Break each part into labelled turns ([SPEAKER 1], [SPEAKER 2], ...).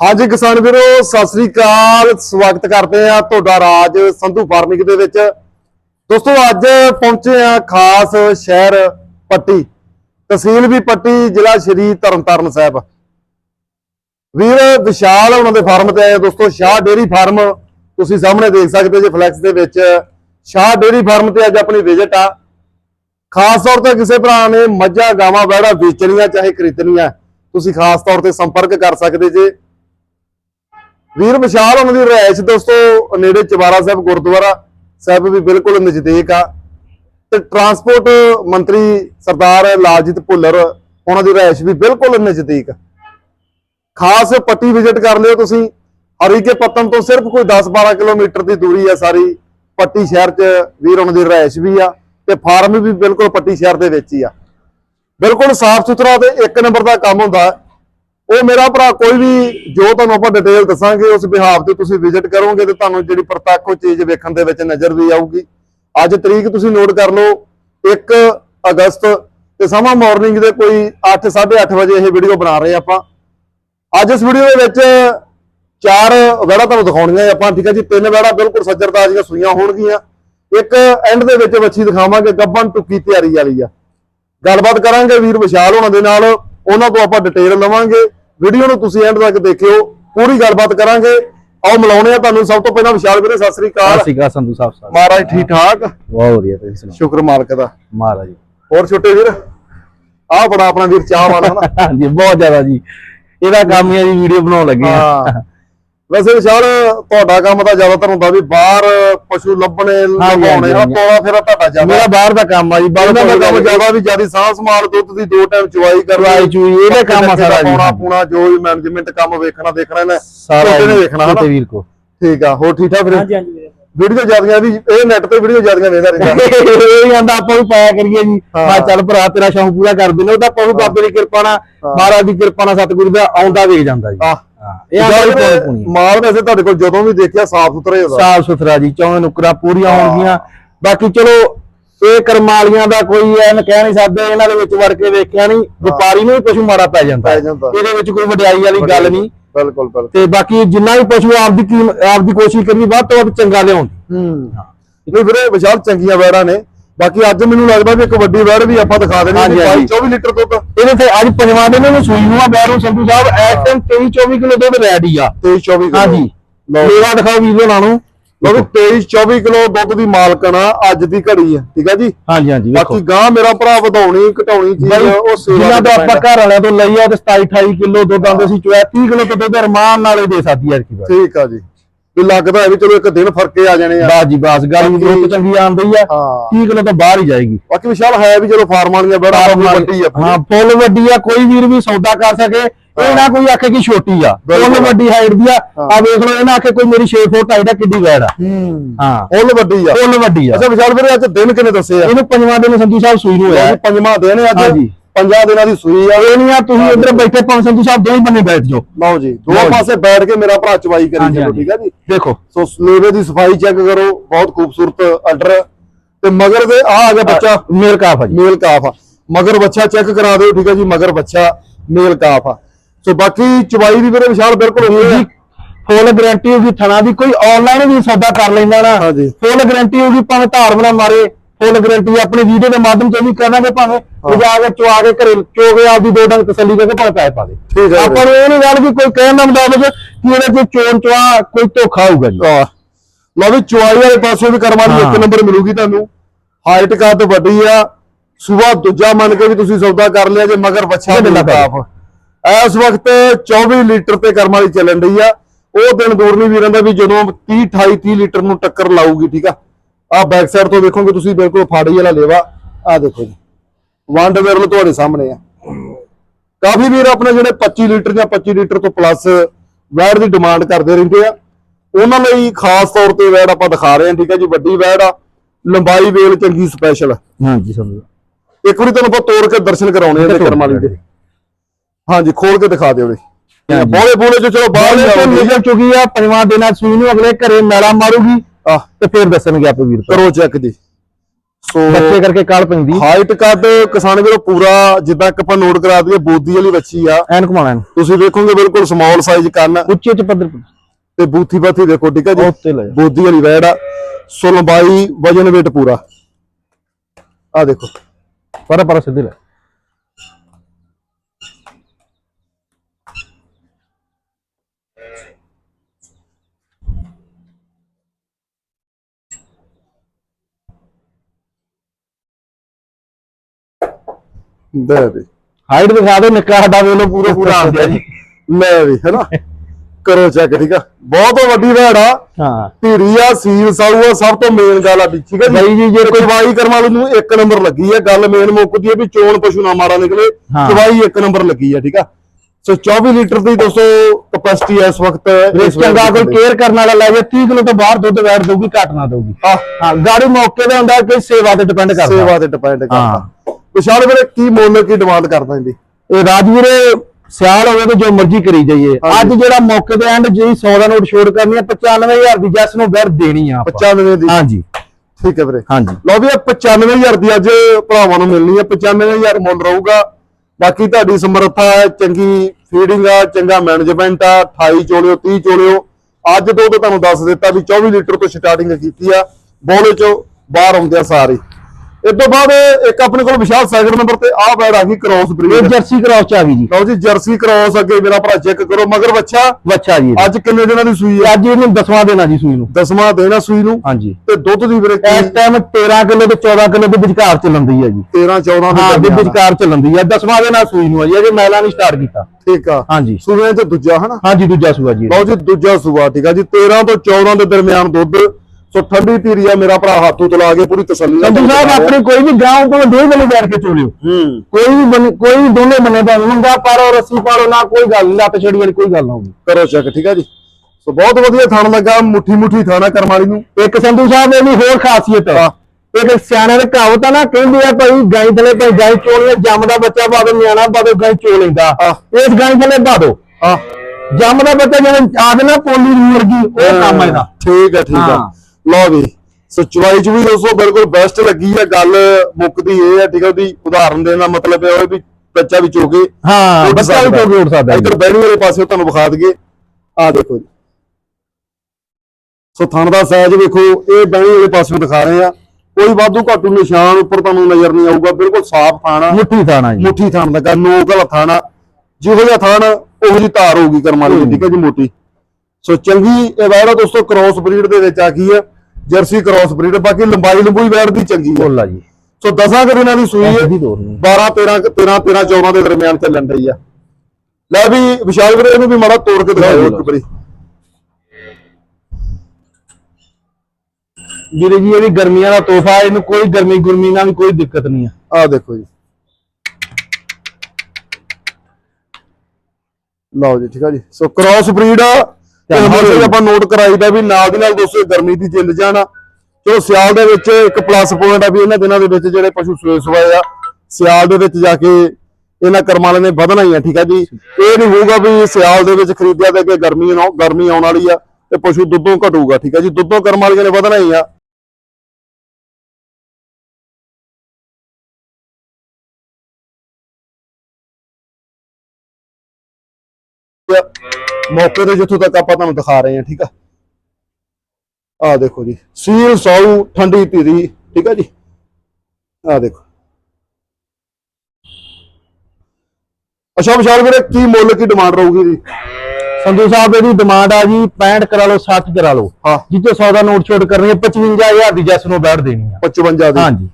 [SPEAKER 1] ਹਾਂਜੀ ਕਿਸਾਨ ਵੀਰੋ, ਸਤਿ ਸ੍ਰੀ ਅਕਾਲ। ਸਵਾਗਤ ਕਰਦੇ ਆ ਤੁਹਾਡਾ ਰਾਜ ਸੰਧੂ ਫਾਰਮਿੰਗ ਦੇ ਵਿੱਚ। ਦੋਸਤੋ, ਅੱਜ ਪਹੁੰਚੇ ਆ ਖਾਸ ਸ਼ਹਿਰ ਪੱਟੀ, ਤਹਿਸੀਲ ਵੀ ਪੱਟੀ, ਜ਼ਿਲ੍ਹਾ ਸ਼੍ਰੀ ਤਰਨਤਾਰਨ ਸਾਹਿਬ। ਵੀਰ, ਵਿਸ਼ਾਲ ਉਹਨਾਂ ਦੇ ਫਾਰਮ ਤੇ ਆਏ ਦੋਸਤੋ, ਸ਼ਾਹ ਡੇਰੀ ਫਾਰਮ ਤੁਸੀਂ ਸਾਹਮਣੇ ਦੇਖ ਸਕਦੇ ਜੇ ਫਲੈਕਸ ਦੇ ਵਿੱਚ। ਸ਼ਾਹ ਡੇਰੀ ਫਾਰਮ ਤੇ ਅੱਜ ਆਪਣੀ ਵਿਜ਼ਿਟ ਆ। ਖਾਸ ਤੌਰ ਤੇ ਕਿਸੇ ਭਰਾ ਨੇ ਮੱਝਾਂ, ਗਾਵਾਂ, ਵੈੜਾ ਵੇਚਣੀਆਂ ਚਾਹੇ ਖਰੀਦਣੀਆਂ। ਤੁਸੀਂ ਖਾਸ ਤੌਰ ਤੇ ਸੰਪਰਕ ਕਰ ਸਕਦੇ ਜੇ। ਵੀਰ ਵਿਸ਼ਾਲ ਉਹਨਾਂ ਦੀ ਰਿਹਾਇਸ਼ ਦੋਸਤੋ, ਨੇੜੇ ਚਵਾਰਾ ਸਾਹਿਬ ਗੁਰਦੁਆਰਾ ਸਾਹਿਬ ਵੀ ਬਿਲਕੁਲ ਨਜ਼ਦੀਕ ਆ। ਤੇ ਟਰਾਂਸਪੋਰਟ ਮੰਤਰੀ ਸਰਦਾਰ ਲਾਲਜੀਤ ਭੁੱਲਰ ਉਹਨਾਂ ਦੀ ਰਿਹਾਇਸ਼ ਵੀ ਬਿਲਕੁਲ ਨਜ਼ਦੀਕ। ਖਾਸ ਪੱਟੀ ਵਿਜ਼ਿਟ ਕਰ ਲਿਓ ਤੁਸੀਂ। ਹਰੀਕੇ ਪੱਤਨ ਤੋਂ ਸਿਰਫ ਕੋਈ 10-12 ਕਿਲੋਮੀਟਰ ਦੀ ਦੂਰੀ ਆ ਸਾਰੀ। ਪੱਟੀ ਸ਼ਹਿਰ 'ਚ ਵੀਰ ਉਹਨਾਂ ਦੀ ਰਿਹਾਇਸ਼ ਵੀ ਆ ਤੇ ਫਾਰਮ ਵੀ ਬਿਲਕੁਲ ਪੱਟੀ ਸ਼ਹਿਰ ਦੇ ਵਿੱਚ ਹੀ ਆ। ਬਿਲਕੁਲ ਸਾਫ਼ ਸੁਥਰਾ ਤੇ ਇੱਕ ਨੰਬਰ ਦਾ ਕੰਮ ਹੁੰਦਾ। ਉਹ ਮੇਰਾ ਭਰਾ ਕੋਈ ਵੀ ਜੋ ਤੁਹਾਨੂੰ ਆਪਾਂ ਡਿਟੇਲ ਦੱਸਾਂਗੇ, ਉਸ ਬਿਹਾਫ ਤੇ ਤੁਸੀਂ ਵਿਜ਼ਿਟ ਕਰੋਗੇ ਤੇ ਤੁਹਾਨੂੰ ਜਿਹੜੀ ਪ੍ਰਤੱਖ ਉਹ ਚੀਜ਼ ਵੇਖਣ ਦੇ ਵਿੱਚ ਨਜ਼ਰ ਵੀ ਆਊਗੀ। ਅੱਜ ਤਰੀਕ ਤੁਸੀਂ ਨੋਟ ਕਰ ਲਓ 1 ਅਗਸਤ ਤੇ ਸਮਾਂ ਮਾਰਨਿੰਗ ਦੇ ਕੋਈ 8:30 ਵਜੇ ਇਹ ਵੀਡੀਓ ਬਣਾ ਰਹੇ ਆਪਾਂ। ਅੱਜ ਇਸ ਵੀਡੀਓ ਦੇ ਵਿੱਚ ਚਾਰ ਵੜਾ ਤੁਹਾਨੂੰ ਦਿਖਾਉਣੀਆਂ ਆਪਾਂ, ਠੀਕ ਹੈ ਜੀ? ਤਿੰਨ ਵੜਾ ਬਿਲਕੁਲ ਸੱਜਰ ਤਾਜ਼ੀਆਂ ਸੂਈਆਂ ਹੋਣਗੀਆਂ। ਇੱਕ ਐਂਡ ਦੇ ਵਿੱਚ ਵੱਛੀ ਦਿਖਾਵਾਂਗੇ ਗੱਬਨ ਟੁੱਕੀ ਤਿਆਰੀ ਵਾਲੀ ਆ। ਗੱਲਬਾਤ ਕਰਾਂਗੇ ਵੀਰ ਵਿਸ਼ਾਲ ਹੋਣਾ ਦੇ ਨਾਲ, ਉਹਨਾਂ ਤੋਂ ਆਪਾਂ ਡਿਟੇਲ ਲਵਾਂਗੇ। ਵੀਡੀਓ ਨੂੰ ਤੁਸੀਂ ਐਂਡ ਤੱਕ ਦੇਖਿਓ ਪੂਰੀ ਗੱਲਬਾਤ ਕਰਾਂਗੇ। ਆਓ ਮਿਲਾਉਣੇ ਆ ਤੁਹਾਨੂੰ। ਸਭ ਤੋਂ ਪਹਿਲਾਂ ਵਿਸ਼ਾਲ ਵੀਰੇ ਸਤਿ ਸ੍ਰੀ ਅਕਾਲ।
[SPEAKER 2] ਸਤਿ ਸ਼੍ਰੀ ਅਕਾਲ ਸੰਧੂ ਸਾਹਿਬ ਸਾਹਿਬ
[SPEAKER 1] ਮਹਾਰਾਜ ਠੀਕ ਠਾਕ?
[SPEAKER 2] ਬਹੁਤ ਵਧੀਆ ਤੁਸੀਂ ਸੁਣਾਓ?
[SPEAKER 1] ਸ਼ੁਕਰ ਮਾਲਕ ਦਾ।
[SPEAKER 2] ਮਹਾਰਾਜ।
[SPEAKER 1] ਹੋਰ ਛੋਟੇ ਵੀਰ? ਆਹ ਬੜਾ ਆਪਣਾ ਵੀਰ ਚਾਹ ਵਾਲਾ
[SPEAKER 2] ਹਾਂਜੀ ਬਹੁਤ ਜ਼ਿਆਦਾ ਜੀ। ਇਹਦਾ ਕੰਮ ਹੀ ਆ ਜੀ ਵੀਡੀਓ ਬਣਾਉਣ ਲੱਗੇ ਆ।
[SPEAKER 1] ਹਾਂ। ਵੈਸੇ ਵਿਸ਼ਾਲ ਤੁਹਾਡਾ ਕੰਮ ਤਾਂ ਜ਼ਿਆਦਾਤਰ ਹੁੰਦਾ ਵੀ ਬਾਹਰ ਪਸ਼ੂ ਲੱਭਣੇ ਲਗਾਉਣੇ ਆ। ਤੋੜਾ ਫੇਰਾ ਤੁਹਾਡਾ ਜ਼ਿਆਦਾ
[SPEAKER 2] ਮੇਰਾ ਬਾਹਰ ਦਾ ਕੰਮ ਆ ਜੀ ਬਾਹਰ
[SPEAKER 1] ਇਹਨਾਂ ਦਾ ਕੰਮ ਜ਼ਿਆਦਾ ਵੀ ਜ਼ਿਆਦਾ ਸਾਂਭ ਸੰਭਾਲ ਦੁੱਧ ਦੀ ਦੋ ਟਾਈਮ ਚੁਆਈ ਕਰਵਾਈ
[SPEAKER 2] ਚੂਈ, ਇਹਦਾ ਕੰਮ ਆ ਸਾਰਾ ਜੀ।
[SPEAKER 1] ਪਾਉਣਾ ਪੂਣਾ ਜੋ ਵੀ ਮੈਨੇਜਮੈਂਟ ਕੰਮ ਵੇਖਣਾ ਦੇਖਣਾ ਇਹਨੇ
[SPEAKER 2] ਸਾਰਾ
[SPEAKER 1] ਛੋਟੇ ਨੇ ਵੇਖਣਾ ਹਨਾ?
[SPEAKER 2] ਵੀਰ ਕੋ।
[SPEAKER 1] ਠੀਕ ਆ ਹੋਰ ਠੀਕ ਠਾਕ ਵੀਰੇ?
[SPEAKER 3] ਹਾਂਜੀ ਹਾਂਜੀ ਵੀਰੇ।
[SPEAKER 1] ਵੀਡੀਓ ਜਿਆਦੀਆਂ ਵੀ ਇਹ ਨੈਟ ਤੇ ਵੀਡੀਓ ਜਿਆਦੀਆਂ ਵੇਖਦਾ ਰਹਿੰਦਾ।
[SPEAKER 2] ਇਹ ਕਹਿੰਦਾ ਆਪਾਂ ਵੀ ਪਾਇਆ ਕਰੀਏ ਜੀ। ਮੈਂ ਚੱਲ ਭਰਾ ਤੇਰਾ ਸ਼ੌਂਕ ਪੂਰਾ ਕਰ ਦਿੰਦੇ ਉਹ ਤਾਂ ਆਪਾਂ ਵੀ ਬਾਬੇ ਦੀ ਕਿਰਪਾ ਨਾਲ ਮਹਾਰਾਜ ਦੀ ਕਿਰਪਾ ਨਾਲ ਸਤਿਗੁਰੂ ਦਾ ਆਉਂਦਾ ਵੇਖ ਜਾਂਦਾ ਜੀ।
[SPEAKER 1] ਆਹ
[SPEAKER 2] ਇਹ ਆਪਾਂ
[SPEAKER 1] ਮਾਲ ਵੈਸੇ ਤੁਹਾਡੇ ਕੋਲ ਜਦੋਂ ਵੀ ਦੇਖਿਆ ਸਾਫ਼ ਸੁਥਰਾ ਹੀ ਹੁੰਦਾ
[SPEAKER 2] ਸਾਫ਼ ਸੁਥਰਾ ਜੀ ਚੌਂ ਨੁਕਰਾਂ ਪੂਰੀਆਂ ਹੋਣਗੀਆਂ। ਬਾਕੀ ਚਲੋ ਇਹ ਕਰਮਾਲੀਆਂ ਦਾ ਕੋਈ ਐਨ ਕਹਿ ਨਹੀਂ ਸਕਦੇ ਇਹਨਾਂ ਦੇ ਵਿੱਚ ਵੜ ਕੇ ਵੇਖਿਆ ਨਹੀਂ ਵਪਾਰੀ ਨੂੰ ਵੀ ਪਸ਼ੂ ਮਾੜਾ ਪੈ ਜਾਂਦਾ। ਇਹਦੇ ਵਿੱਚ ਕੋਈ ਵਡਿਆਈ ਵਾਲੀ ਗੱਲ ਨਹੀਂ।
[SPEAKER 1] ਬਿਲਕੁਲ ਬਿਲਕੁਲ।
[SPEAKER 2] ਤੇ ਬਾਕੀ ਜਿੰਨਾ ਵੀ ਪਸ਼ੂ ਆਪਦੀ ਕੀਮ ਆਪਦੀ ਕੋਸ਼ਿਸ਼ ਕਰੀ ਵੱਧ ਤੋਂ ਵੱਧ ਚੰਗਾ ਲਿਆਉਣ ਦੀ।
[SPEAKER 1] ਹੂੰ। ਨਹੀਂ ਵੀਰੇ ਵਿਸ਼ਾਲ ਚੰਗੀਆਂ ਵੈੜਾਂ ਨੇ। ਬਾਕੀ ਅੱਜ ਮੈਨੂੰ ਲੱਗਦਾ ਵੀ ਇੱਕ ਵੱਡੀ ਵੈੜ ਵੀ ਆਪਾਂ ਦਿਖਾ ਦੇਣੀ
[SPEAKER 2] ਹਾਂਜੀ,
[SPEAKER 1] ਹੈ
[SPEAKER 2] ਹਾਂਜੀ।
[SPEAKER 1] 24 ਲੀਟਰ ਦੁੱਧ।
[SPEAKER 2] ਇਹਦੇ ਤੇ ਅੱਜ ਪੰਜਵਾਂ ਦਿਨ ਨੂੰ ਸੂਈ ਨੂੰ ਆ ਬੈਰੋਂ ਸੰਧੂ ਸਾਹਿਬ ਇਸ ਟਾਈਮ 23 24 ਕਿਲੋ ਦੁੱਧ ਰੈਡੀ ਆ।
[SPEAKER 1] 23 24 ਕਿਲੋ।
[SPEAKER 2] ਹਾਂਜੀ।
[SPEAKER 1] ਲਓ।
[SPEAKER 2] ਮੇਰਾ ਦਿਖਾਓ ਵੀਡੀਓ ਨਾਲੋਂ
[SPEAKER 1] ਕਿਉਂਕਿ 23 24 ਕਿਲੋ ਦੁੱਧ ਦੀ ਮਾਲਕਣ ਆ ਅੱਜ ਦੀ ਘੜੀ ਆ ਠੀਕ ਆ ਜੀ?
[SPEAKER 2] ਹਾਂਜੀ ਹਾਂਜੀ ਵੇਖੋ
[SPEAKER 1] ਬਾਕੀ ਗਾਂ ਮੇਰਾ ਭਰਾ ਵਧਾਉਣੀ ਘਟਾਉਣੀ ਚੀਜ਼ ਉਹ ਸੇਵਾ ਤੇ
[SPEAKER 2] ਤੋਂ ਆਪਾਂ
[SPEAKER 1] ਆ।
[SPEAKER 2] ਘਰ ਵਾਲਿਆਂ ਤੋਂ ਲਈ ਆ ਤੇ 27 28 ਕਿਲੋ ਦੁੱਧ ਆਂਦੇ ਸੀ ਚੋਇਆ 30 ਕਿਲੋ ਦੁੱਧ ਰਮਾਨ ਨਾਲੇ ਦੇ ਸਕਦੀ ਕੀ
[SPEAKER 1] ਠੀਕ ਆ ਜੀ। ਵੀ ਲੱਗਦਾ ਹੈ ਵੀ ਚਲੋ ਇੱਕ ਦਿਨ ਫਰਕੇ ਆ ਜਾਣੇ ਆ।
[SPEAKER 2] ਬਾਸ ਜੀ ਬਾਸ ਗੱਲ ਵੀ ਦੁੱਧ ਚੰਗੀ ਆਂਦੀ ਆ
[SPEAKER 1] ਹਾਂ।
[SPEAKER 2] 30 ਕਿਲੋ ਤੋਂ ਬਾਹਰ ਹੀ ਜਾਏਗੀ।
[SPEAKER 1] ਬਾਕੀ ਵਿਸ਼ਾਲ ਹੈ ਵੀ ਚਲੋ ਫਾਰਮ ਵਾਲੀਆਂ ਬੜਾ ਵੱਡੀ ਆ
[SPEAKER 2] ਹਾਂ ਫੁੱਲ ਵੱਡੀ ਆ ਕੋਈ ਵੀਰ ਵੀ ਸੌਦਾ ਕਰ ਸਕੇ ਇਹ ਨਾ ਕੋਈ ਆਖੇ ਕਿ ਛੋਟੀ ਆ।
[SPEAKER 1] ਬਿਲਕੁਲ।
[SPEAKER 2] ਫੁੱਲ ਵੱਡੀ ਹਾਈਟ ਦੀ ਆ। ਆ ਵੇਖ ਲਓ ਇਹਨਾਂ ਆਖੇ ਕੋਈ ਮੇਰੀ 6 ਫੁੱਟ ਹਾਈਟ ਆ ਕਿੱਡੀ ਵੈੜ ਆ।
[SPEAKER 1] ਹੂੰ।
[SPEAKER 2] ਹਾਂ।
[SPEAKER 1] ਫੁੱਲ ਵੱਡੀ ਆ।
[SPEAKER 2] ਫੁੱਲ ਵੱਡੀ ਆ।
[SPEAKER 1] ਅੱਛਾ ਵਿਸ਼ਾਲ ਵੀਰੇ ਅੱਜ ਦਿਨ ਕਿੰਨੇ ਦੱਸੇ ਆ?
[SPEAKER 2] ਇਹਨੂੰ ਪੰਜਵਾਂ ਦਿਨ ਸੰਧੂ ਸਾਹਿਬ ਸੂਈ ਨੂੰ ਹੋਇਆ
[SPEAKER 1] ਪੰਜਵਾਂ ਦਿਨ ਹੈ ਅੱਜ।
[SPEAKER 2] ਹਾਂਜੀ।
[SPEAKER 1] ਪੰਜਾਂ ਦਿਨਾਂ ਦੀ ਸੂਈ ਆ
[SPEAKER 2] ਇਹ ਨਹੀਂ ਆ ਤੁਸੀਂ ਇੱਧਰ ਬੈਠੇ ਪੰਜ ਸੰਧੂ ਸਾਹਿਬ ਦੋਵੇਂ ਬੰਨੇ ਬੈਠ ਜਾਓ।
[SPEAKER 1] ਲਓ ਜੀ ਦੋ। ਪਾਸੇ ਬੈਠ ਕੇ ਮੇਰਾ ਭਰਾ ਚਵਾਈ ਕਰੀ ਚਲੋ। ਠੀਕ ਆ ਜੀ?
[SPEAKER 2] ਦੇਖੋ।
[SPEAKER 1] ਸੋ ਲੇਵੇ ਦੀ ਸਫ਼ਾਈ ਚੈੱਕ ਕਰੋ ਬਹੁਤ ਖੂਬਸੂਰਤ ਆਰਡਰ ਤੇ ਮਗਰ ਦੇ ਆ ਆ ਗਿਆ ਬੱਚਾ।
[SPEAKER 2] ਮੇਲ ਕਾਫ ਆ ਜੀ।
[SPEAKER 1] ਮੇਲ ਕਾਫ ਆ। ਮਗਰ ਬੱਚਾ ਚੈੱਕ ਕਰਾ ਦਿਓ ਠੀਕ ਹੈ ਜੀ? ਮਗਰ ਬੱਚਾ ਮੇਲ ਕਾਫ ਆ। ਸੋ ਬਾਕੀ ਚਵਾਈ ਦੀ ਵੀਰੇ ਵਿਸ਼ਾਲ ਬਿਲਕੁਲ ਹੋਈ ਹੈ
[SPEAKER 2] ਫੁੱਲ ਗਾਰੰਟੀ ਹੋਗੀ ਥਣਾ ਦੀ ਕੋਈ ਆਨਲਾਈਨ ਵੀ ਸੌਦਾ ਕਰ ਲੈਂਦਾ ਨਾ। ਫੁੱਲ ਗਾਰੰਟੀ ਹੋਗੀ ਭਾਵੇਂ ਧਾਰ ਬਣਾ ਮਾਰੇ। ਫੁੱਲ ਗਾਰੰਟੀ ਆਪਣੀ ਵੀਡੀਓ ਦੇ ਮਾਧਿਅਮ ਤੋਂ ਵੀ ਕਰਾਂਗੇ ਭਾਵੇਂ ਲਿਜਾ ਕੇ ਚੁਆ ਕੇ ਘਰੇ ਚੋ ਕੇ ਆਪਦੀ ਦੋ ਡੰਗ ਤਸੱਲੀ ਕਰਕੇ ਭਾਵੇਂ ਪੈਸੇ ਪਾ ਦੇ।
[SPEAKER 1] ਠੀਕ ਹੈ
[SPEAKER 2] ਆਪਾਂ ਨੂੰ ਇਹ ਨਹੀਂ ਗੱਲ ਵੀ ਕੋਈ ਕਹਿਣ ਦਾ ਮੁਤਾਬਕ ਕਿ ਇਹਦੇ ਕੋਈ ਚੋਣ ਚਵਾ ਕੋਈ ਧੋਖਾ ਹੋਊਗਾ ਜੀ।
[SPEAKER 1] ਲਓ ਵੀ ਚਵਾਈ ਵਾਲੇ ਪਾਸੇ ਵੀ ਕਰਮਾਂ ਦੀ ਇੱਕ। ਨੰਬਰ ਮਿਲੂਗੀ ਤੁਹਾਨੂੰ। ਹਾਈਟ ਕੱਦ ਵੱਡੀ ਆ ਸਵੇਰ ਦੂਜਾ ਮੰਨ ਕੇ ਵੀ ਤੁਸੀਂ ਸੌਦਾ ਕਰ ਲਿਆ ਜੇ ਮਗਰ ਬੱਚਾ
[SPEAKER 2] ਗੱਲਾਂ
[SPEAKER 1] ਕਾਫ ਇਸ ਵਕਤ 24 ਲੀਟਰ ਤੇ ਕਰਮਾਂ ਦੀ ਚੱਲਣ ਰਹੀ ਆ। ਉਹ ਦਿਨ ਦੂਰ ਨਹੀਂ ਵੀਰਾਂ ਦਾ ਵੀ ਜਦੋਂ 30 28 30 ਲੀਟਰ ਨੂੰ ਟੱਕਰ ਲਾਊਗੀ ਠੀਕ ਆ? ਆ ਬੈਕ ਸਾਈਡ ਤੋਂ ਵੇਖੋਗੇ ਤੁਸੀਂ ਬਿਲਕੁਲ ਫਾੜੀ ਵਾਲਾ ਲੇਵਾ ਆ ਦੇਖੋ ਜੀ। ਵੰਡ ਵੇਰਲ ਤੁਹਾਡੇ ਸਾਹਮਣੇ ਆ। ਕਾਫੀ ਵੀਰ ਆਪਣੇ ਜਿਹੜੇ 25 ਲੀਟਰ ਜਾਂ 25 ਲੀਟਰ ਤੋਂ ਪਲੱਸ ਵੈੜ ਦੀ ਡਿਮਾਂਡ ਕਰਦੇ ਰਹਿੰਦੇ ਆ। ਉਹਨਾਂ ਲਈ ਖਾਸ ਤੌਰ ਤੇ ਵੈੜ ਆਪਾਂ ਦਿਖਾ ਰਹੇ ਹਾਂ ਠੀਕ ਹੈ ਜੀ। ਵੱਡੀ ਵੈੜ ਆ ਲੰਬਾਈ ਵੇਲ ਚੰਗੀ ਸਪੈਸ਼ਲ
[SPEAKER 2] ਹਾਂਜੀ ਸਮਝ
[SPEAKER 1] ਇੱਕ ਵਾਰੀ ਤੁਹਾਨੂੰ ਆਪਾਂ ਤੋੜ ਕੇ ਦਰਸ਼ਨ ਕਰਾਉਣੇ ਆ ਕਰਮਾਂ ਵਾਲੀ ਦੇ। ਹਾਂਜੀ ਖੋਲ ਕੇ ਦਿਖਾ ਦਿਓ ਜੀ।
[SPEAKER 2] ਹਾਂਜੀ।
[SPEAKER 1] ਬੋਲੇ ਬੋਲੇ ਚ ਚਲੋ ਬਾਹਰ
[SPEAKER 2] ਨਿਕਲ ਚੁੱਕੀ ਆ ਪੰਜਵਾਂ ਦਿਨਾਂ ਸੂਈ ਨੂੰ ਅਗਲੇ ਘਰੇ ਮੈਲਾ ਮਾਰੂਗੀ।
[SPEAKER 1] ਆਹ
[SPEAKER 2] ਤੇ ਫਿਰ ਦੱਸਣਗੇ ਆਪੇ ਵੀਰ
[SPEAKER 1] ਕਰੋ ਚੈੱਕ ਜੀ। ਸੋ
[SPEAKER 2] ਬੱਚੇ ਕਰਕੇ ਕਾਲ ਪੈਂਦੀ।
[SPEAKER 1] ਹਾਈਟ ਕੱਦ ਕਿਸਾਨ ਵੀਰੋ ਪੂਰਾ ਜਿੱਦਾਂ ਕਿ ਆਪਾਂ ਨੋਟ ਕਰਾ ਦਈਏ ਬੋਦੀ ਵਾਲੀ ਬੱਚੀ ਆ।
[SPEAKER 2] ਐਨ ਇਹਨੂੰ।
[SPEAKER 1] ਤੁਸੀਂ ਵੇਖੋਗੇ ਬਿਲਕੁਲ ਸਮਾਲ ਸਾਈਜ਼ ਕੰਨ।
[SPEAKER 2] ਉੱਚੇ ਚ ਪੱਧਰ
[SPEAKER 1] ਤੇ। ਬੂਥੀ ਬਾਥੀ ਦੇਖੋ ਠੀਕ
[SPEAKER 2] ਲੈ ਜਾ।
[SPEAKER 1] ਬੋਦੀ ਵਾਲੀ ਵੈੜ ਆ। ਸੋ ਲੰਬਾਈ ਵਜਨ weight ਪੂਰਾ। ਆ ਦੇਖੋ।
[SPEAKER 2] ਪਰ ਪਰ ਸਿੱਧੀ ਲੈ।
[SPEAKER 1] ਦੇ ਵੀ
[SPEAKER 2] ਹਾਈਟ ਦਿਖਾ ਦਿਓ ਨਿੱਕਾ ਸਾਡਾ ਵੇਲੋ ਪੂਰਾ ਪੂਰਾ ਆਉਂਦਾ ਜੀ।
[SPEAKER 1] ਲੈ ਵੀ ਹੈਨਾ? ਕਰੋ ਚੈੱਕ ਠੀਕ ਆ? ਬਹੁਤ ਵੱਡੀ ਵੈੜ ਆ।
[SPEAKER 2] ਹਾਂ।
[SPEAKER 1] ਧੀਰੀ ਆ ਸੀਲ ਸਾਊ ਆ ਸਭ ਤੋਂ ਮੇਨ ਗੱਲ ਆ ਵੀ ਠੀਕ ਹੈ
[SPEAKER 2] ਬਾਈ ਜੀ, ਜੇ
[SPEAKER 1] ਕੋਈ ਵਾਈ ਕਰਮ ਨੂੰ ਇੱਕ ਨੰਬਰ ਲੱਗੀ ਆ ਗੱਲ ਮੇਨ ਮੁੱਕਦੀ ਆ ਵੀ ਚੋਣ ਪਸ਼ੂ ਨਾ ਮਾਰਾ ਨਿਕਲੇ
[SPEAKER 2] ਹਾਂ।
[SPEAKER 1] ਦਵਾਈ ਇੱਕ ਨੰਬਰ ਲੱਗੀ ਆ ਠੀਕ ਆ? ਸੋ 24 ਲੀਟਰ ਦੀ ਦੋਸਤੋ ਕਪੈਸਿਟੀ ਇਸ ਵਕਤ
[SPEAKER 2] ਇਸ ਚੰਗਾ ਕੋਈ ਕੇਅਰ ਕਰਨ ਵਾਲਾ ਲੈ ਜੇ 30 ਕਿਲੋ ਤੋਂ ਬਾਹਰ ਦੁੱਧ ਵੈਟ ਦਊਗੀ ਘੱਟ ਨਾ ਦਊਗੀ।
[SPEAKER 1] ਆ
[SPEAKER 2] ਹਾਂ ਗਾੜੀ ਮੌਕੇ ਤੇ ਹੁੰਦਾ ਕਿ ਸੇਵਾ ਤੇ ਡਿਪੈਂਡ ਕਰਦਾ।
[SPEAKER 1] ਸੇਵਾ ਤੇ ਡਿਪੈਂਡ ਕਰਦਾ। ਵਿਸ਼ਾਲ ਵੀਰੇ ਕੀ ਮੁੱਲ ਕੀ ਡਿਮਾਂਡ ਕਰਦਾ ਇਹਦੀ?
[SPEAKER 2] ਇਹ ਰਾਜਵੀਰੇ ਸਿਆਲ ਹੋਵੇ ਤੇ ਜੋ ਮਰਜ਼ੀ ਕਰੀ ਜਾਈਏ। ਅੱਜ ਜਿਹੜਾ ਮੌਕੇ ਤੇ ਐਂਡ ਜੀ 100 ਦਾ ਨੋਟ ਛੋੜ ਕਰਨੀ ਹੈ 95000 ਦੀ ਜੈਸ ਨੂੰ ਬੈਰ ਦੇਣੀ ਆ ਆਪਾਂ।
[SPEAKER 1] 95 ਦੀ?
[SPEAKER 2] ਹਾਂਜੀ।
[SPEAKER 1] ਠੀਕ ਹੈ ਵੀਰੇ।
[SPEAKER 2] ਹਾਂਜੀ।
[SPEAKER 1] ਲਓ ਵੀ ਇਹ 95000 ਦੀ ਅੱਜ ਭਰਾਵਾਂ ਨੂੰ ਮਿਲਣੀ ਹੈ 95000 ਮੁੱਲ ਰਹੂਗਾ। ਬਾਕੀ ਤੁਹਾਡੀ ਸਮਰੱਥਾ ਹੈ ਚੰਗੀ ਫੀਡਿੰਗ ਆ ਚੰਗਾ ਮੈਨੇਜਮੈਂਟ ਆ 28 ਚੋਲਿਓ 30 ਚੋਲਿਓ। ਅੱਜ ਤਾਂ ਤੁਹਾਨੂੰ ਦੱਸ ਦਿੱਤਾ ਵੀ 24 ਲੀਟਰ ਤੋਂ ਸਟਾਰਟਿੰਗ ਕੀਤੀ ਆ। ਬੋਲੇ ਚੋਂ ਬਾਹਰ ਆਉਂਦੇ ਆ ਸਾਰੇ। ਇਸ ਤੋਂ ਬਾਅਦ ਇੱਕ ਆਪਣੇ ਕੋਲ ਵਿਸ਼ਾਲ ਸੈਕਿੰਡ ਨੰਬਰ ਤੇ ਆਹ ਬੈਡ ਆ ਗਈ ਕ੍ਰੋਸ ਬਰੀਡ
[SPEAKER 2] ਜਰਸੀ ਕ੍ਰਾਸ ਚ ਆ ਗਈ ਜੀ।
[SPEAKER 1] ਲਓ ਜੀ ਜਰਸੀ ਕ੍ਰੋਸ ਅੱਗੇ ਮੇਰਾ ਭਰਾ ਚੈੱਕ ਕਰੋ ਮਗਰ ਬੱਚਾ
[SPEAKER 2] ਬੱਚਾ ਜੀ।
[SPEAKER 1] ਅੱਜ ਕਿੰਨੇ ਦਿਨਾਂ ਦੀ ਸੂਈ ਆ
[SPEAKER 2] ਅੱਜ ਇਹਨੂੰ ਦਸਵਾਂ ਦੇਣਾ ਜੀ ਸੂਈ ਨੂੰ।
[SPEAKER 1] ਦਸਵਾਂ ਦੇਣਾ ਸੂਈ ਨੂੰ?
[SPEAKER 2] ਹਾਂਜੀ।
[SPEAKER 1] ਤੇ ਦੁੱਧ ਦੀ ਵੀਰੇ
[SPEAKER 2] ਇਸ ਟਾਈਮ 13 ਕਿਲੋ ਤੇ 14 ਕਿਲੋ ਦੇ ਵਿਚਕਾਰ ਚੱਲਣ ਦੀ ਹੈ ਜੀ।
[SPEAKER 1] 13 14
[SPEAKER 2] ਹਾਂ ਦੇ
[SPEAKER 1] ਆ।
[SPEAKER 2] ਵਿਚਕਾਰ ਚੱਲਣ ਦੀ ਹੈ। ਦਸਵਾਂ ਦੇਣਾ ਸੂਈ ਨੂੰ ਹੈ ਜੀ। ਅਜੇ ਮੈਲਾ ਨਹੀਂ ਸਟਾਰਟ ਕੀਤਾ।
[SPEAKER 1] ਠੀਕ ਆ।
[SPEAKER 2] ਹਾਂਜੀ।
[SPEAKER 1] ਸੂਬਿਆਂ ਚ ਦੂਜਾ ਹਨਾ?
[SPEAKER 2] ਹਾਂਜੀ ਦੂਜਾ ਸੂਆ ਜੀ।
[SPEAKER 1] ਲਓ ਜੀ ਦੂਜਾ ਸੂਆ ਠੀਕ ਆ ਜੀ। 13 ਤੋਂ 14 ਦੇ ਦਰਮਿਆਨ ਦੁੱਧ। ਸੋ ਠੰਡੀ ਧੀਰੀ ਆ ਮੇਰਾ ਭਰਾ ਹੱਥੋਂ ਚਲਾ ਕੇ ਪੂਰੀ ਤਸੱਲੀ ਨਾਲ
[SPEAKER 2] ਸੰਧੂ ਸਾਹਿਬ ਆਪਣੀ ਕੋਈ ਵੀ ਗਾਉਂ ਤੋਂ ਦੋ ਬੰਨੇ ਬੈਠ ਕੇ ਚੋਲਿਓ
[SPEAKER 1] ਹੂੰ।
[SPEAKER 2] ਕੋਈ ਵੀ ਬੰਨੇ ਕੋਈ ਵੀ ਦੋਨੇ ਬੰਨੇ ਦਾ ਮੁੰਡਾ ਪਾਰੋ ਰੱਸੀ ਪਾਰੋ ਨਾ ਕੋਈ ਗੱਲ ਲੱਤ ਛੜੀ ਵਾਲੀ ਕੋਈ ਗੱਲ ਨਾ ਹੋਊਗੀ
[SPEAKER 1] ਕਰੋ ਚੈੱਕ ਠੀਕ ਆ ਜੀ? ਸੋ ਬਹੁਤ ਵਧੀਆ ਥਣ ਲੱਗਾ ਮੁੱਠੀ ਮੁੱਠੀ ਥਾਣਾ ਕਰਮ ਵਾਲੀ ਨੂੰ।
[SPEAKER 2] ਇੱਕ ਸੰਧੂ ਸਾਹਿਬ ਇਹਦੀ ਹੋਰ ਖਾਸੀਅਤ। ਆ ਇੱਕ ਸਿਆਣੇ ਦੇ ਕਹਾਵਤ ਆ ਨਾ ਕਹਿੰਦੇ ਆ ਭਾਈ ਗਾਈ ਥਲੇ ਭਾਈ ਗਾਈ ਚੋਲ ਜੰਮਦਾ ਬੱਚਾ ਬਾਦੋਂ ਨਿਆਣਾ ਬਾਦੋਂ ਗਾਈ ਚੋ ਲੈਂਦਾ। ਇਸ ਗਾਈ ਥਲੇ ਬਾਦੋ।
[SPEAKER 1] ਆ
[SPEAKER 2] ਜੰਮਦਾ ਬੱਚਾ ਜਿਵੇਂ ਆਦੇ ਨਾ ਪੋਲੀ ਮੁਰਗੀ ਉਹ ਕੰਮ ਇਹਦਾ।
[SPEAKER 1] ਠੀਕ ਆ ਠੀਕ ਆ।
[SPEAKER 2] ਹਾਂ।
[SPEAKER 1] ਲਓ ਵੀ ਸੋ ਚ ਵੀ ਦੋਸਤੋ ਬਿਲਕੁਲ ਬੈਸਟ ਲੱਗੀ ਆ ਗੱਲ ਮੁੱਕਦੀ ਇਹ ਆ ਠੀਕ ਆ ਉਹਦੀ ਉਦਾਹਰਨ ਦੇਣ ਦਾ ਮਤਲਬ ਇਹ ਹੋਇਆ ਵੀ ਬੱਚਾ ਵੀ ਚੋਗੇ।
[SPEAKER 2] ਹਾਂ ਬੱਚਾ ਵੀ
[SPEAKER 1] ਸਕਦਾ।
[SPEAKER 2] ਚੋ ਕੇ ਉੱਠ ਸਕਦਾ
[SPEAKER 1] ਇੱਧਰ ਬੈਣੀ ਵਾਲੇ ਪਾਸੇ ਤੁਹਾਨੂੰ ਵਿਖਾ ਦਈਏ। ਆ ਦੇਖੋ ਜੀ। ਸੋ ਥਣ ਦਾ ਸਾਈਜ਼ ਵੇਖੋ ਇਹ ਬੈਣੀ ਵਾਲੇ ਪਾਸੇ ਦਿਖਾ ਰਹੇ ਆ। ਕੋਈ ਵਾਧੂ ਘਾਟੂ ਨਿਸ਼ਾਨ ਉੱਪਰ ਤੁਹਾਨੂੰ ਨਜ਼ਰ ਨਹੀਂ ਆਊਗਾ ਬਿਲਕੁਲ ਸਾਫ਼ ਥਾਣਾ
[SPEAKER 2] ਮੁੱਠੀ ਥਾਣਾ ਜੀ।
[SPEAKER 1] ਮੁੱਠੀ ਥਾਣ ਲੱਗਾ ਨੋਕ ਵਾਲਾ ਥਾਣਾ ਜਿਹੋ ਜਿਹਾ ਥਾਣ ਉਹੋ ਜਿਹੀ ਧਾਰ ਹੋਊਗੀ ਕਰਮ ਵਾਲੀ ਦੀ, ਠੀਕ ਹੈ ਜੀ ਮੋਟੀ। ਸੋ ਚੰਗੀ ਇਹ ਆ ਦੋਸਤੋ ਕ੍ਰੋਸ ਬਰੀਡ ਦੇ ਵਿੱਚ ਆ ਗਈ ਹੈ ਜਰਸੀ ਕ੍ਰੋਸ ਬਰੀਡ ਬਾਕੀ ਲੰਬਾਈ ਲੰਬੂਈ ਵੈੜ ਦੀ ਚੰਗੀ ਹੈ।
[SPEAKER 2] ਬੋਲਾ ਜੀ।
[SPEAKER 1] ਸੋ ਦਸਾਂ ਕੁ ਦਿਨਾਂ ਦੀ ਸੂਈ ਹੈ।
[SPEAKER 2] ਦੀ ਦੌਰ ਨਹੀਂ।
[SPEAKER 1] 12 13 13 13 14 ਦੇ ਦਰਮਿਆਨ ਚੱਲਣ ਰਹੀ ਆ। ਲੈ ਵੀ ਵਿਸ਼ਾਲ ਵੀਰੇ ਇਹਨੂੰ ਵੀ ਮਾੜਾ ਤੋੜ ਕੇ ਦਿਖਾਓ ਇੱਕ ਵਾਰੀ।
[SPEAKER 2] ਵੀਰੇ ਜੀ ਇਹ ਵੀ ਗਰਮੀਆਂ ਦਾ ਤੋਹਫਾ ਇਹਨੂੰ ਕੋਈ ਗਰਮੀ ਗੁਰਮੀ ਨਾਲ ਵੀ ਕੋਈ ਦਿੱਕਤ ਨਹੀਂ ਆ।
[SPEAKER 1] ਆ ਦੇਖੋ ਜੀ। ਲਓ ਜੀ ਠੀਕ ਆ ਜੀ। ਸੋ ਕ੍ਰਾਸ ਬਰੀਡ ਆ। ਤੇ ਹਮੇਸ਼ਾ। ਆਪਾਂ ਨੋਟ ਕਰਾਈਦਾ ਵੀ ਨਾਲ ਦੀ ਨਾਲ ਦੋਸਤੋ ਗਰਮੀ ਦੀ ਜਿੰਦ ਜਾਣਾ। ਚਲੋ ਸਿਆਲ ਦੇ ਵਿੱਚ ਇੱਕ ਪਲੱਸ ਪੁਆਇੰਟ ਆ ਵੀ ਇਹਨਾਂ ਦਿਨਾਂ ਦੇ ਵਿੱਚ ਜਿਹੜੇ ਪਸ਼ੂ ਸੂਏ ਸਵਾਏ ਆ ਸਿਆਲ ਦੇ ਵਿੱਚ ਜਾ ਕੇ ਇਹਨਾਂ ਕਰਮਾਂ ਵਾਲੇ ਨੇ ਵਧਣਾ ਹੀ ਆ ਠੀਕ ਆ ਜੀ? ਇਹ ਨਹੀਂ ਹੋਊਗਾ ਵੀ ਸਿਆਲ ਦੇ ਵਿੱਚ ਖਰੀਦਿਆ ਤੇ ਕਿ ਗਰਮੀ ਨਾ ਗਰਮੀ ਆਉਣ ਵਾਲੀ ਆ ਤੇ ਪਸ਼ੂ ਦੁੱਧੋਂ ਘਟੂਗਾ ਠੀਕ ਆ ਜੀ? ਦੁੱਧੋਂ ਕਰਮ ਵਾਲੀਆਂ ਨੇ ਵਧਣਾ ਹੀ ਆ। ਮੌਕੇ ਤੇ ਜਿੱਥੋਂ ਤੱਕ ਆਪਾਂ ਤੁਹਾਨੂੰ ਦਿਖਾ ਰਹੇ ਹਾਂ ਠੀਕ ਆ? ਆ ਦੇਖੋ ਜੀ ਸੀਲ ਸਾਊ ਠੰਡੀ ਧੀਰੀ ਠੀਕ ਆ ਜੀ? ਆ ਦੇਖੋ। ਅੱਛਾ ਵਿਸ਼ਾਲ ਵੀਰੇ ਕੀ ਮੁੱਲ ਕੀ ਡਿਮਾਂਡ ਰਹੂਗੀ ਜੀ?
[SPEAKER 2] ਸੰਧੂ ਸਾਹਿਬ ਇਹਦੀ ਡਿਮਾਂਡ ਆ ਜੀ 65 ਕਰਾ ਲਓ 60 ਕਰਾ ਲਓ।
[SPEAKER 1] ਹਾਂ।
[SPEAKER 2] ਜਿੱਥੇ 100 ਦਾ ਨੋਟ ਛੋਟ ਕਰਨੀ ਹੈ 55000 ਦੀ ਜੈਸ ਨੂੰ ਬੈਠ ਦੇਣੀ ਆ।
[SPEAKER 1] 55 ਦੀ।
[SPEAKER 2] ਹਾਂਜੀ।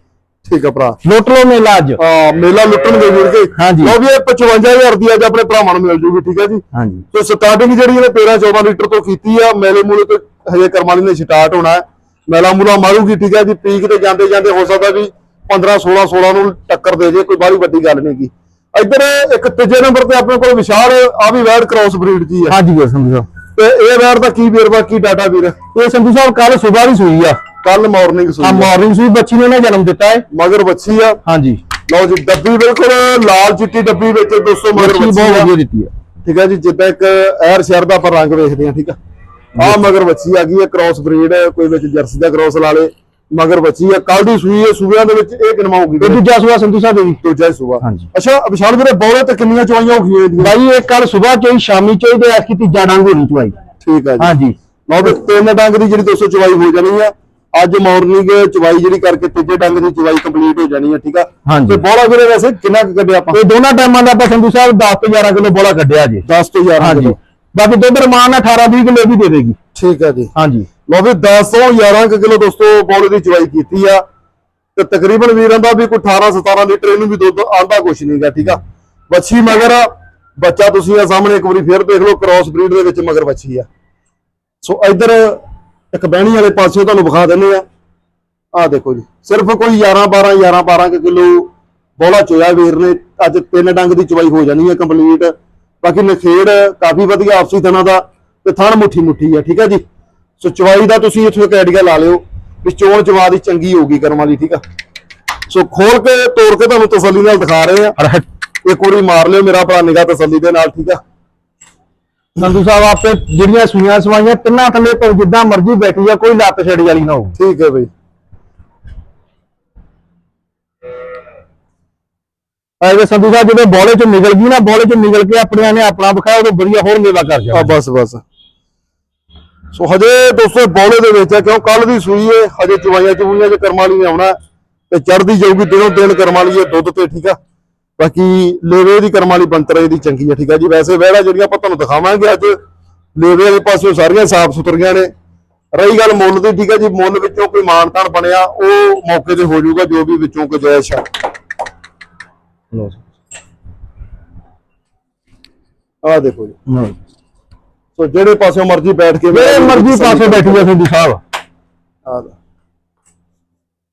[SPEAKER 1] ਠੀਕ ਆ ਭਰਾ।
[SPEAKER 2] ਲੁੱਟ ਲਓ ਮੇਲਾ ਅੱਜ।
[SPEAKER 1] ਆ ਮੇਲਾ ਲੁੱਟਣ ਦੇ ਵੀਰ ਕੇ।
[SPEAKER 2] ਹਾਂਜੀ।
[SPEAKER 1] ਲਓ ਵੀ ਇਹ 55000 ਦੀ ਅੱਜ ਆਪਣੇ ਭਰਾਵਾਂ ਨੂੰ ਮਿਲ ਜੂਗੀ ਠੀਕ ਆ ਜੀ?
[SPEAKER 2] ਹਾਂਜੀ।
[SPEAKER 1] ਤੇ ਸਟਾਰਟਿੰਗ ਜਿਹੜੀ ਇਹਨੇ 13 14 ਲੀਟਰ ਤੋਂ ਕੀਤੀ ਆ ਮੇਲੇ ਮੂਲੇ ਤੇ ਹਜੇ ਕਰਮਾਲੀ ਨੇ ਸਟਾਰਟ ਹੋਣਾ ਹੈ। ਮੇਲਾ ਮੂਲਾ ਮਾਰੂਗੀ ਠੀਕ ਹੈ ਜੀ? ਪੀਕ ਤੇ ਜਾਂਦੇ ਜਾਂਦੇ ਹੋ ਸਕਦਾ ਵੀ 15 16 16 ਨੂੰ ਟੱਕਰ ਦੇ ਜੇ ਕੋਈ ਬਾਹਲੀ ਵੱਡੀ ਗੱਲ ਨਹੀਂ ਗੀ ਇੱਧਰ ਇੱਕ ਤੀਜੇ ਨੰਬਰ ਤੇ ਆਪਣੇ ਕੋਲ ਵਿਸ਼ਾਲ ਆ ਵੀ ਵੈਡ ਕ੍ਰਾਸ ਬਰੀਡ ਦੀ ਆ।
[SPEAKER 2] ਹਾਂਜੀ ਸੰਧੂ ਸਾਹਿਬ।
[SPEAKER 1] ਤੇ ਇਹ ਵੈਡ ਦਾ ਕੀ ਵੇਰਵਾ ਕੀ ਡਾਟਾ ਵੀਰ?
[SPEAKER 2] ਇਹ ਸੰਧੂ ਸਾਹਿਬ ਕੱਲ ਸਵੇਰ ਹੀ ਸੂਈ ਆ।
[SPEAKER 1] ਕੱਲ ਮਾਰਨਿੰਗ
[SPEAKER 2] ਆ।
[SPEAKER 1] ਸੂਈ
[SPEAKER 2] ਮਾਰਨਿੰਗ ਸੂਈ ਬੱਚੀ ਨੇ ਨਾ ਜਨਮ ਦਿੱਤਾ ਹੈ।
[SPEAKER 1] ਮਗਰ ਬੱਚੀ ਆ।
[SPEAKER 2] ਹਾਂਜੀ।
[SPEAKER 1] ਲਓ ਜੀ ਡੱਬੀ ਬਿਲਕੁਲ ਲਾਲ ਚਿੱਟੀ ਡੱਬੀ ਵਿੱਚ 200 ਮਗਰ
[SPEAKER 2] ਬੱਚੀ ਬਹੁਤ
[SPEAKER 1] ਆ।
[SPEAKER 2] ਵਧੀਆ ਦਿੱਤੀ ਆ।
[SPEAKER 1] ਠੀਕ ਹੈ ਜੀ ਜਿੱਦਾਂ ਇੱਕ ਐਰ ਸ਼ਹਿਰ ਦਾ ਆਪਾਂ ਰੰਗ ਵੇਖਦੇ ਹਾਂ ਠੀਕ ਆ। ਆ ਮਗਰ ਬੱਚੀ ਆ ਗਈ ਹੈ ਕ੍ਰਾਸ ਬਰੀਡ ਕੋਈ ਵਿੱਚ ਜਰਸੀ ਦਾ ਕ੍ਰਾਸ ਲਾ ਲੇ। ਮਗਰ ਬੱਚੀ ਆ ਕੱਲ ਦੀ ਸੂਈ ਹੈ ਸੂਬਿਆਂ ਦੇ ਵਿੱਚ ਇਹ ਕਿਨਮਾ ਹੋਊਗੀ
[SPEAKER 2] ਇਹ ਦੂਜਾ ਸੂਆ ਸੰਧੂ ਸਾਹਿਬ ਦੇ।
[SPEAKER 1] ਦੂਜਾ ਹੀ ਸੂਬਾ
[SPEAKER 2] ਹਾਂਜੀ।
[SPEAKER 1] ਅੱਛਾ ਵਿਸ਼ਾਲ ਵੀਰੇ ਬੌਲੇ ਤੇ ਕਿੰਨੀਆਂ ਚਵਾਈਆਂ ਹੋ ਗਈਆਂ ਇਹਦੀਆਂ?
[SPEAKER 2] ਬਾਈ ਇਹ ਕੱਲ ਸਵੇਰ ਚੋਈ ਸ਼ਾਮੀ ਚੋਈ ਤੇ ਐਸ ਕੀ ਤੀਜਾ ਡੰਗ ਹੋਣੀ ਚੁਆਈ
[SPEAKER 1] ਠੀਕ ਹੈ ਜੀ।
[SPEAKER 2] ਹਾਂਜੀ।
[SPEAKER 1] ਲਓ ਤਿੰਨ ਡੰਗ ਦੀ ਜਿਹੜੀ ਦੋਸਤੋ ਚਵਾਈ ਹੋ ਜਾਣੀ ਆ। ਅੱਜ ਮਾਰਨਿੰਗ ਚਵਾਈ ਜਿਹੜੀ ਕਰਕੇ ਤੀਜੇ ਡੰਗ ਦੀ ਚਵਾਈ ਕੰਪਲੀਟ ਹੋ ਜਾਣੀ ਆ ਠੀਕ ਆ?
[SPEAKER 2] ਹਾਂਜੀ।
[SPEAKER 1] ਤੇ ਬੌਲਾ ਵੀਰੇ ਵੈਸੇ ਕਿੰਨਾ ਕੁ ਕੱਢਿਆ ਆਪਾਂ?
[SPEAKER 2] ਇਹ ਦੋਨਾਂ ਟਾਈਮਾਂ ਦਾ ਆਪਾਂ ਸੰਧੂ ਸਾਹਿਬ 10 ਤੋਂ 11 ਕਿਲੋ ਬੋਲਾ ਕੱਢਿਆ ਜੀ।
[SPEAKER 1] 10 ਤੋਂ 11
[SPEAKER 2] ਹਾਂਜੀ। ਬਾਕੀ ਦੁੱਧ ਰਮਾਨ 18 20 ਕਿਲੋ ਵੀ ਦੇ ਦੇਗੀ।
[SPEAKER 1] ਠੀਕ ਹੈ ਜੀ।
[SPEAKER 2] ਹਾਂਜੀ।
[SPEAKER 1] ਲਓ ਵੀ 10 ਤੋਂ 11 ਕੁ ਕਿਲੋ ਦੋਸਤੋ ਬੌਲੇ ਦੀ ਚਵਾਈ ਕੀਤੀ ਆ। ਤੇ ਤਕਰੀਬਨ ਵੀਰਾਂ ਦਾ ਵੀ ਕੋਈ 18 17 ਲੀਟਰ ਇਹਨੂੰ ਵੀ ਦੁੱਧ ਆਂਦਾ ਕੁਛ ਨਹੀਂਗਾ ਠੀਕ ਆ? ਬੱਚੀ ਮਗਰ ਆ, ਬੱਚਾ ਤੁਸੀਂ ਆ ਸਾਹਮਣੇ ਇੱਕ ਵਾਰੀ ਫੇਰ ਦੇਖ ਲਓ ਕ੍ਰਾਸ ਬਰੀਡ ਦੇ ਵਿੱਚ ਮਗਰ ਬੱਚੀ ਆ। ਸੋ ਇੱਧਰ ਇੱਕ ਬਹਿਣੀ ਵਾਲੇ ਪਾਸਿਓਂ ਤੁਹਾਨੂੰ ਵਿਖਾ ਦਿੰਦੇ ਆ। ਆ ਦੇਖੋ ਜੀ ਸਿਰਫ ਕੋਈ 11 12 11 12 ਕੁ ਕਿਲੋ ਬੋਲਾ ਚੋਇਆ ਵੀਰ ਨੇ। ਅੱਜ ਤਿੰਨ ਡੰਗ ਦੀ ਚਵਾਈ ਹੋ ਜਾਣੀ ਹੈ ਕੰਪਲੀਟ ਬਾਕੀ ਨਖੇੜ ਕਾਫੀ ਵਧੀਆ ਆਪਸੀ ਥਣਾ ਦਾ ਤੇ ਥਣ ਮੁੱਠੀ ਮੁੱਠੀ ਆ ਠੀਕ ਹੈ ਜੀ? ਸੋ ਚਵਾਈ ਦਾ ਤੁਸੀਂ ਇੱਥੇ ਇੱਕ ਆਈਡੀਆ ਲਾ ਲਿਓ ਵੀ ਚੋਣ ਚਵਾ ਦੀ ਚੰਗੀ ਹੋਊਗੀ ਕਰਮ ਵਾਲੀ ਠੀਕ ਆ? ਸੋ ਖੋਲ ਕੇ ਤੋੜ ਕੇ ਤੁਹਾਨੂੰ ਤਸੱਲੀ ਨਾਲ ਦਿਖਾ ਰਹੇ ਆ। ਇੱਕ ਵਾਰੀ ਮਾਰ ਲਿਓ ਮੇਰਾ ਭਰਾ ਨਿਗਾਹ ਤਸੱਲੀ ਦੇ ਨਾਲ ਠੀਕ ਆ?
[SPEAKER 2] ਸੰਧੂ ਸਾਹਿਬ ਆਪੇ ਜਿਹੜੀਆਂ ਸੂਈਆਂ ਸਵਾਈਆਂ ਤਿੰਨਾਂ ਥੱਲੇ ਪਰ ਜਿੱਦਾਂ ਮਰਜ਼ੀ ਬੈਠੀ ਆ ਕੋਈ ਲੱਤ ਛੜੀ ਵਾਲੀ ਨਾ ਹੋਊ
[SPEAKER 1] ਠੀਕ ਹੈ ਬਈ।
[SPEAKER 2] ਐਵੇਂ ਸੰਧੂ ਸਾਹਿਬ ਜਦੋਂ ਬੋਲੇ ਚੋਂ ਨਿਕਲ ਗਈ ਨਾ ਬੋਲੇ ਚੋਂ ਨਿਕਲ ਕੇ ਆਪਣਿਆਂ ਨੇ ਆਪਣਾ ਵਿਖਾਇਆ ਉਦੋਂ ਵਧੀਆ ਹੋਰ ਮੇਵਾ ਕਰ
[SPEAKER 1] ਆ
[SPEAKER 2] ਜਾ
[SPEAKER 1] ਬਸ ਬਸ। ਸੋ ਹਜੇ ਦੋਸਤੋ ਬੌਲੇ ਦੇ ਵਿੱਚ ਹੈ ਕਿਉਂ ਕੱਲ ਦੀ ਸੂਈ ਹੈ ਹਜੇ ਚਵਾਈਆਂ ਚਵੂਈਆਂ ਚ ਕਰਮ ਵਾਲੀ ਨੇ ਆਉਣਾ ਹੈ ਤੇ ਚੜਦੀ ਜਾਊਗੀ ਦਿਨੋਂ ਦਿਨ ਕਰਮ ਵਾਲੀ ਹੈ ਦੁੱਧ ਤੇ ਠੀਕ ਆ? ਬਾਕੀ ਲੇਵੇ ਦੀ ਕਰਮ ਵਾਲੀ ਬੰਤਰੇ ਦੀ ਚੰਗੀ ਹੈ ਠੀਕ ਆ ਜੀ। ਵੈਸੇ ਵਹਿੜਾ ਜਿਹੜੀਆਂ ਆਪਾਂ ਤੁਹਾਨੂੰ ਦਿਖਾਵਾਂਗੇ ਅੱਜ ਲੇਵੇ ਵਾਲੇ ਪਾਸਿਓਂ ਸਾਰੀਆਂ ਸਾਫ਼ ਸੁਥਰੀਆਂ ਨੇ। ਰਹੀ ਗੱਲ ਮੁੱਲ ਦੀ ਠੀਕ ਆ ਜੀ। ਮੁੱਲ ਵਿੱਚੋਂ ਕੋਈ ਮਾਨਤਾਨ ਬਣਿਆ ਉਹ ਮੌਕੇ ਤੇ ਹੋ ਜਾਊਗਾ ਜੋ ਵੀ ਵਿੱਚੋਂ ਗੁਜਾਇਸ਼ ਆ। ਆਹ ਦੇਖੋ ਜੀ। ਸੋ ਜਿਹੜੇ ਪਾਸਿਓਂ ਮਰਜ਼ੀ ਬੈਠ ਕੇ
[SPEAKER 2] ਜਿਹੜੇ ਮਰਜ਼ੀ ਪਾਸੇ ਬੈਠੀ ਆ ਸੰਧੂ ਸਾਹਿਬ
[SPEAKER 1] ਲੈ।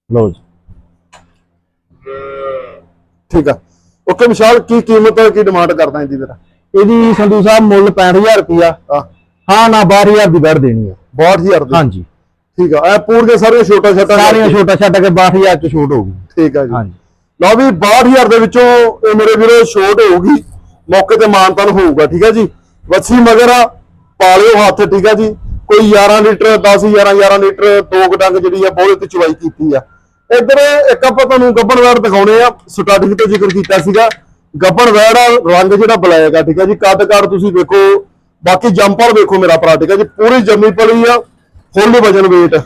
[SPEAKER 2] ਲਓ ਜੀ।
[SPEAKER 1] ਠੀਕ ਆ। ਓਕੇ ਵਿਸ਼ਾਲ ਕੀ ਕੀਮਤ ਹੈ ਕੀ ਡਿਮਾਂਡ ਕਰਦਾ ਇਹਦੀ ਫਿਰ?
[SPEAKER 2] ਇਹਦੀ ਸੰਧੂ ਸਾਹਿਬ ਮੁੱਲ 65000 ਰੁਪਿਆ ਹਾਂ। ਨਾ 12000 ਦੀ ਬੈਠ ਦੇਣੀ ਆ।
[SPEAKER 1] 62000 ਦੀ?
[SPEAKER 2] ਹਾਂਜੀ।
[SPEAKER 1] ਠੀਕ ਆ ਇਹ ਪੂਰ ਸਾਰੇ ਛੋਟਾ ਛੋਟਾ
[SPEAKER 2] ਸਾਰੀਆਂ ਛੋਟਾ ਛੱਟ ਕੇ 62000 ਚ ਛੋਟ ਹੋਊਗੀ।
[SPEAKER 1] ਠੀਕ ਆ ਜੀ।
[SPEAKER 2] ਹਾਂਜੀ।
[SPEAKER 1] ਲਓ ਵੀ 62000 ਦੇ ਵਿੱਚੋਂ ਇਹ ਮੇਰੇ ਵੀਰੋ ਛੋਟ ਹੋਊਗੀ। ਮੌਕੇ ਤੇ ਮਾਨਤਨ ਹੋਊਗਾ ਠੀਕ ਆ ਜੀ? ਵੱਛੀ ਮਗਰ ਆ ਪਾਲਿਓ ਹੱਥ ਠੀਕ ਆ ਜੀ? ਕੋਈ 11 ਲੀਟਰ 10 11 11 ਲੀਟਰ ਦੋ ਡੰਗ ਜਿਹੜੀ ਆ ਬੋਲੇ ਤੇ ਚਵਾਈ ਕੀਤੀ ਆ। ਇੱਧਰ ਇੱਕ ਆਪਾਂ ਤੁਹਾਨੂੰ ਗੱਬਣ ਵੈੜ ਦਿਖਾਉਣੇ ਆ। ਸਟਾਰਟਿੰਗ ਤੇ ਜ਼ਿਕਰ ਕੀਤਾ ਸੀਗਾ। ਗੱਬਣ ਵੈੜ ਆ ਰੰਗ ਜਿਹੜਾ ਬਲੈਕ ਆ ਠੀਕ ਆ ਜੀ। ਕੱਦ ਕਾਰ ਤੁਸੀਂ ਵੇਖੋ। ਬਾਕੀ ਜੰਪਰ ਵੇਖੋ ਮੇਰਾ ਭਰਾ ਠੀਕ ਆ ਜੀ। ਪੂਰੀ ਜੰਮੀ ਪਲੀ ਆ ਫੁੱਲ ਵਜਨ weight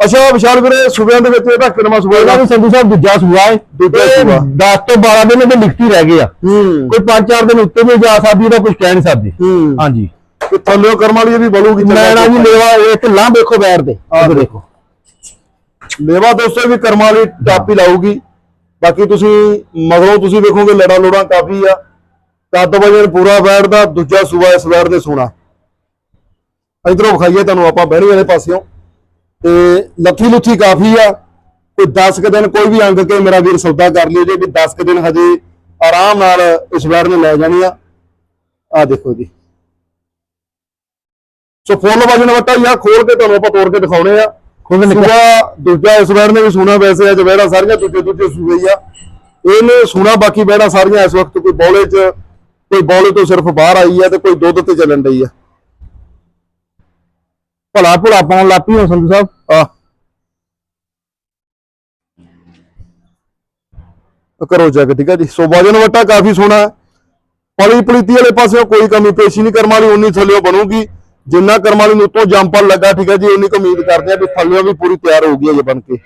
[SPEAKER 1] ਅੱਛਾ ਵਿਸ਼ਾਲ ਵੀਰੇ ਸੂਬਿਆਂ ਦੇ ਵਿੱਚ ਇਹਦਾ ਕਿੰਨਾ ਸੂਬਾ
[SPEAKER 2] ਇਹਦਾ ਵੀ ਸੰਧੂ ਸਾਹਿਬ ਦੂਜਾ ਸੂਆ ਹੈ।
[SPEAKER 1] ਦੂਜਾ
[SPEAKER 2] ਤੇ
[SPEAKER 1] ਸੂਆ।
[SPEAKER 2] 10 ਤੋਂ 12 ਦਿਨ ਇਹਦੇ ਲਿਖਤੀ ਰਹਿ ਗਏ ਆ। ਕੋਈ 5-4 ਦਿਨ ਉੱਤੇ ਵੀ ਜਾ ਸਕਦੀ ਇਹਦਾ ਕੁਝ ਕਹਿ ਨਹੀਂ ਸਕਦੀ। ਹਾਂਜੀ।
[SPEAKER 1] ਤੇ ਥੱਲੇ ਕਰਮ ਵਾਲੀ ਵੀ ਬਲੂਗੀ
[SPEAKER 2] ਮੈਣਾ ਜੀ ਲੇਵਾ ਦੇਖੋ ਬੈਰ ਦੇ।
[SPEAKER 1] ਆਹ
[SPEAKER 2] ਇੱਧਰ ਦੇਖੋ।
[SPEAKER 1] ਲੇਵਾ ਦੋਸਤੋ ਵੀ ਕਰਮਾਂ ਵਾਲੀ ਟਾਪੀ ਲਾਊਗੀ। ਬਾਕੀ ਤੁਸੀਂ ਮਗਰੋਂ ਤੁਸੀਂ ਵੇਖੋਗੇ ਲੜਾ ਲੋੜਾ ਕਾਫੀ ਆ। ਕੱਦ ਵਜਨ ਪੂਰਾ ਬੈਠਦਾ ਦੂਜਾ ਸੂਆ ਇਸ ਵੈਰ ਨੇ ਸੋਨਾ। ਇਧਰੋਂ ਵਿਖਾਈਏ ਤੁਹਾਨੂੰ ਆਪਾਂ ਬਹਿਣੀ ਵਾਲੇ ਪਾਸਿਓਂ। ਤੇ ਲੱਥੀ ਲੁੱਥੀ ਕਾਫੀ ਆ। ਕੋਈ 10 ਕੁ ਦਿਨ ਕੋਈ ਵੀ ਅੰਗ ਕੇ ਮੇਰਾ ਵੀਰ ਸੌਦਾ ਕਰ ਲਿਓ ਜੇ, ਵੀ 10 ਕੁ ਦਿਨ ਹਜੇ ਆਰਾਮ ਨਾਲ ਇਸ ਵੈਰ ਨੂੰ ਲੈ ਜਾਣੀ ਆ। ਆ ਦੇਖੋ ਜੀ। ਸੋ ਫੁੱਲ ਵਜਨ ਵਟਾ ਜਾਂ ਖੋਲ ਕੇ ਤੁਹਾਨੂੰ ਆਪਾਂ ਤੋੜ ਕੇ ਦਿਖਾਉਣੇ ਆ।
[SPEAKER 2] ਖੁਦ ਨਿਕਲ
[SPEAKER 1] ਦੂਜਾ ਇਸ ਵੈੜ ਨੇ ਵੀ ਸੁਣਾ ਵੈਸੇ ਅੱਜ ਵੈੜਾ ਸਾਰੀਆਂ ਦੂਜੇ ਦੂਜੇ ਸੂਏ ਆ। ਇਹਨੇ ਸੁਣਾ, ਬਾਕੀ ਵੈੜਾ ਸਾਰੀਆਂ ਇਸ ਵਕਤ ਕੋਈ ਬੌਲੇ 'ਚ, ਕੋਈ ਬੌਲੇ ਤੋਂ ਸਿਰਫ ਬਾਹਰ ਆਈ ਆ ਤੇ ਕੋਈ ਦੁੱਧ ਤੇ ਚੱਲਣ ਡਈ ਆ।
[SPEAKER 2] ਭਲਾ ਭੁਲਾ ਪਾਉਣ ਲੱਪੀ ਹੋ ਸੰਧੂ ਸਾਹਿਬ।
[SPEAKER 1] ਆ। ਕਰੋ ਜਗ, ਠੀਕ ਆ ਜੀ। ਸੋ ਵਜਨ ਵਟਾ ਕਾਫੀ ਸੋਹਣਾ ਪਲੀ ਪਲੀਤੀ ਵਾਲੇ ਪਾਸੇ ਕੋਈ ਕਮੀ ਪੇਸ਼ੀ ਨਹੀਂ ਕਰਨ ਵਾਲੀ ਉਨੀ ਥੱਲਿਓ ਬਣੂਗੀ। ਜਿੰਨਾ ਕਰਮ ਵਾਲੀ ਨੂੰ ਉਤੋਂ ਜੰਪਰ ਲੱਗਾ, ਠੀਕ ਹੈ ਜੀ, ਉਨੀ ਕੁ ਉਮੀਦ ਕਰਦੇ ਆ ਵੀ ਥੱਲਿਓ ਵੀ ਪੂਰੀ ਤਿਆਰ ਹੋ ਗਈ ਹੈ ਜੇ ਬਣ ਕੇ।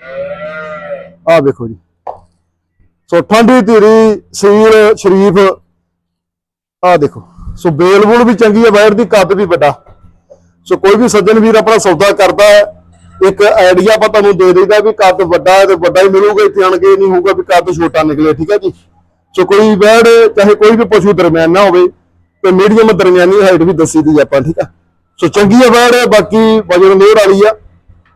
[SPEAKER 1] ਆਹ ਵੇਖੋ ਜੀ। ਸੋ ਠੰਡੀ ਧੀਰੀ, ਸੀਲ, ਸ਼ਰੀਫ, ਆਹ ਦੇਖੋ। ਸੋ ਬੇਲਬੂਲ ਵੀ ਚੰਗੀ ਹੈ ਵਾਇਰ ਦੀ ਕੱਦ ਵੀ ਵੱਡਾ। ਸੋ ਕੋਈ ਵੀ ਸੱਜਣ ਵੀਰ ਆਪਣਾ ਸੌਦਾ ਕਰਦਾ ਹੈ, ਇੱਕ ਆਈਡੀਆ ਆਪਾਂ ਤੁਹਾਨੂੰ ਦੇ ਦਈਦਾ ਵੀ ਕੱਦ ਵੱਡਾ ਹੈ ਤੇ ਵੱਡਾ ਹੀ ਮਿਲੂਗਾ, ਇੱਥੇ ਆਣ ਕੇ ਨਹੀਂ ਹੋਊਗਾ ਵੀ ਕੱਦ ਛੋਟਾ ਨਿਕਲੇ, ਠੀਕ ਹੈ ਜੀ। ਸੋ ਕੋਈ ਬੈੜ ਚਾਹੇ ਕੋਈ ਵੀ ਪਸ਼ੂ ਦਰਮਿਆਨਾ ਹੋਵੇ, ਤੇ ਮੀਡੀਅਮ ਦਰਮਿਆਨੀ ਹਾਈਟ ਵੀ ਦੱਸੀ ਦੀ ਆਪਾਂ, ਠੀਕ ਆ ਸੋ ਚੰਗੀ ਹੈ ਬੈੜ ਬਾਕੀ ਵਜਨ ਲੋੜ ਵਾਲੀ ਆ।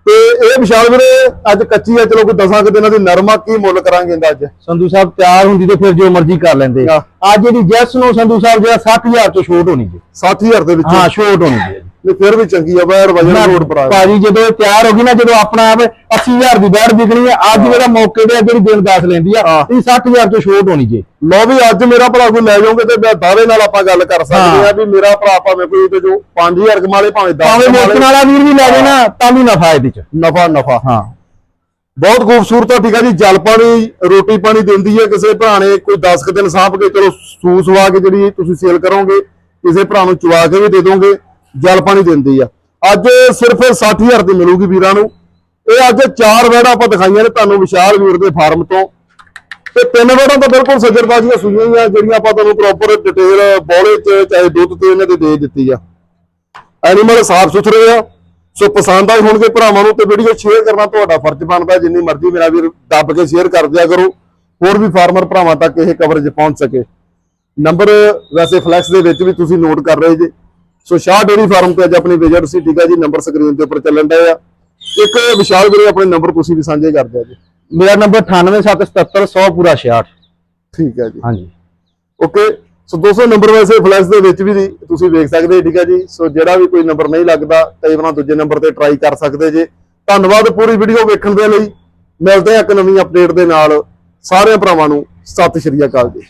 [SPEAKER 1] ਤੇ ਇਹ ਵਿਸ਼ਾਲ ਵੀਰੇ ਅੱਜ ਕੱਚੀ ਆ ਚਲੋ ਕੋਈ ਦਸਾਂ ਕੁ ਦਿਨਾਂ ਦੀ ਨਰਮਾ ਕੀ ਮੁੱਲ ਕਰਾਂਗੇ ਇਹਦਾ ਅੱਜ?
[SPEAKER 2] ਸੰਧੂ ਸਾਹਿਬ ਤਿਆਰ ਹੁੰਦੀ ਤੇ ਫਿਰ ਜੋ ਮਰਜ਼ੀ ਕਰ ਲੈਂਦੇ। ਅੱਜ ਇਹਦੀ ਜੈਸ ਨੂੰ ਸੰਧੂ ਸਾਹਿਬ ਜਿਹੜਾ 60000 ਤੋਂ ਛੋਟ ਹੋਣੀ ਜੀ।
[SPEAKER 1] 60000 ਦੇ ਵਿੱਚ।
[SPEAKER 2] ਹਾਂ ਛੋਟ ਹੋਣੀ ਜੀ।
[SPEAKER 1] ਨਹੀਂ ਫਿਰ ਵੀ ਚੰਗੀ ਆ ਬੈੜ ਵਜਨ ਲੋੜ ਪਰ ਆ
[SPEAKER 2] ਭਾਜੀ ਜਦੋਂ ਇਹ ਤਿਆਰ ਹੋ ਗਈ ਨਾ ਜਦੋਂ ਆਪਣਾ ਆਪ 80000 ਦੀ ਬੈਠ ਵਿਕਣੀ ਹੈ ਅੱਜ ਜਿਹੜਾ ਮੌਕੇ ਤੇ ਆ ਜਿਹੜੀ ਦਿਨ ਦੱਸ ਲੈਂਦੀ ਆ ਇਹ 60000 ਤੋਂ ਛੋਟ ਹੋਣੀ ਜੀ।
[SPEAKER 1] ਲੋ ਵੀ ਅੱਜ ਮੇਰਾ ਭਰਾ ਕੋਈ ਲੈ ਜਾਓਗੇ ਤੇ ਮੈਂ ਦਾਅਵੇ ਨਾਲ ਆਪਾਂ ਗੱਲ ਕਰ ਸਕਦੇ ਆ ਵੀ ਮੇਰਾ ਭਰਾ ਭਾਵੇਂ ਕੋਈ ਤੇ ਜੋ 5000 ਕਮਾਲੇ ਭਾਵੇਂ 10
[SPEAKER 2] ਭਾਵੇਂ ਵੇਚਣ ਵਾਲਾ ਵੀਰ ਵੀ ਲੈ ਜੇ ਨਾ ਤਾਂ ਵੀ ਨਫਾ ਇਹਦੇ ਚ।
[SPEAKER 1] ਨਫਾ ਨਫਾ।
[SPEAKER 2] ਹਾਂ।
[SPEAKER 1] ਬਹੁਤ ਖੂਬਸੂਰਤ ਆ ਠੀਕ ਆ ਜੀ ਜਲ ਪਾਣੀ ਰੋਟੀ ਪਾਣੀ ਦਿੰਦੀ ਹੈ ਕਿਸੇ ਭਰਾ ਨੇ ਕੋਈ 10 ਕੁ ਦਿਨ ਸਾਂਭ ਕੇ ਚਲੋ ਸੂ ਸਵਾ ਕੇ ਜਿਹੜੀ ਤੁਸੀਂ ਸੇਲ ਕਰੋਗੇ ਕਿਸੇ ਭਰਾ ਨੂੰ ਚਵਾ ਕੇ ਵੀ ਦੇ ਦੋਗੇ। ਜਲ ਪਾਣੀ ਦਿੰਦੀ ਆ। ਅੱਜ ਸਿਰਫ 60000 ਦੀ ਮਿਲੂਗੀ ਵੀਰਾਂ ਨੂੰ। ਇਹ ਅੱਜ ਚਾਰ ਵੈੜਾਂ ਆਪਾਂ ਦਿਖਾਈਆਂ ਨੇ ਤੁਹਾਨੂੰ ਵਿਸ਼ਾਲ ਵੀਰ ਦੇ ਫਾਰਮ ਤੋਂ। ਤੇ ਤਿੰਨ ਵੈੜਾਂ ਤਾਂ ਬਿਲਕੁਲ ਸੱਜਰਬਾਜ਼ੀਆਂ ਸੁਈਆਂ ਹੀ ਆ, ਜਿਹੜੀਆਂ ਆਪਾਂ ਤੁਹਾਨੂੰ ਪ੍ਰੋਪਰ ਡਿਟੇਲ ਬੋਲੇ ਚ ਚਾਹੇ ਦੁੱਧ ਤੇ ਇਹਨਾਂ ਦੇ ਦੇ ਦਿੱਤੀ ਆ। ਐਨੀਮਲ ਸਾਫ਼ ਸੁਥਰੇ ਆ। ਸੋ ਪਸੰਦ ਆਏ ਹੋਣਗੇ ਭਰਾਵਾਂ ਨੂੰ ਤੇ ਵੀਡੀਓ ਸ਼ੇਅਰ ਕਰਨਾ ਤੁਹਾਡਾ ਫਰਜ਼ ਬਣਦਾ। ਜਿੰਨੀ ਮਰਜ਼ੀ ਮੇਰਾ ਵੀਰ ਦੱਬ ਕੇ ਸ਼ੇਅਰ ਕਰ ਦਿਆ ਕਰੋ। ਹੋਰ ਵੀ ਫਾਰਮਰ ਭਰਾਵਾਂ ਤੱਕ ਇਹ ਕਵਰੇਜ ਪਹੁੰਚ ਸਕੇ। ਨੰਬਰ ਵੈਸੇ ਫਲੈਕਸ ਦੇ ਵਿੱਚ ਵੀ ਤੁਸੀਂ ਨੋਟ ਕਰ ਰਹੇ ਜੇ। ਸੋ ਸ਼ਾਹ ਡੇਰੀ ਫਾਰਮ ਤੇ ਅੱਜ ਆਪਣੀ ਵਿਜ਼ਿਟ ਸੀ ਠੀਕ ਆ ਜੀ ਨੰਬਰ ਸਕਰੀਨ ਦੇ ਉੱਪਰ ਚੱਲਣ ਡਿਆ ਆ। ਇੱਕ ਵਿਸ਼ਾਲ ਵੀਰੇ ਆਪਣੇ ਨੰਬਰ ਤੁਸੀਂ ਵੀ ਸਾਂਝੇ ਕਰ ਦਿਆ ਜੀ।
[SPEAKER 2] ਮੇਰਾ ਨੰਬਰ 98777 100 ਪੂਰਾ 66
[SPEAKER 1] ਠੀਕ ਹੈ ਜੀ।
[SPEAKER 2] ਹਾਂਜੀ।
[SPEAKER 1] ਓਕੇ ਸੋ 200 ਨੰਬਰ ਵੈਸੇ ਫਲੈਸ਼ ਦੇ ਵਿੱਚ ਵੀ ਤੁਸੀਂ ਵੇਖ ਸਕਦੇ ਹੋ, ਠੀਕ ਹੈ ਜੀ। ਸੋ ਜਿਹੜਾ ਵੀ ਕੋਈ ਨੰਬਰ ਨਹੀਂ ਲੱਗਦਾ ਕਈ ਵਾਰ ਦੂਜੇ ਨੰਬਰ ਤੇ ਟਰਾਈ ਕਰ ਸਕਦੇ ਜੇ। ਧੰਨਵਾਦ ਪੂਰੀ ਵੀਡੀਓ ਵੇਖਣ ਦੇ ਲਈ। ਮਿਲਦੇ ਹਾਂ ਇੱਕ ਨਵੀਂ ਅਪਡੇਟ ਦੇ ਨਾਲ। ਸਾਰਿਆਂ ਭਰਾਵਾਂ ਨੂੰ ਸਤਿ ਸ਼੍ਰੀ ਅਕਾਲ ਜੀ।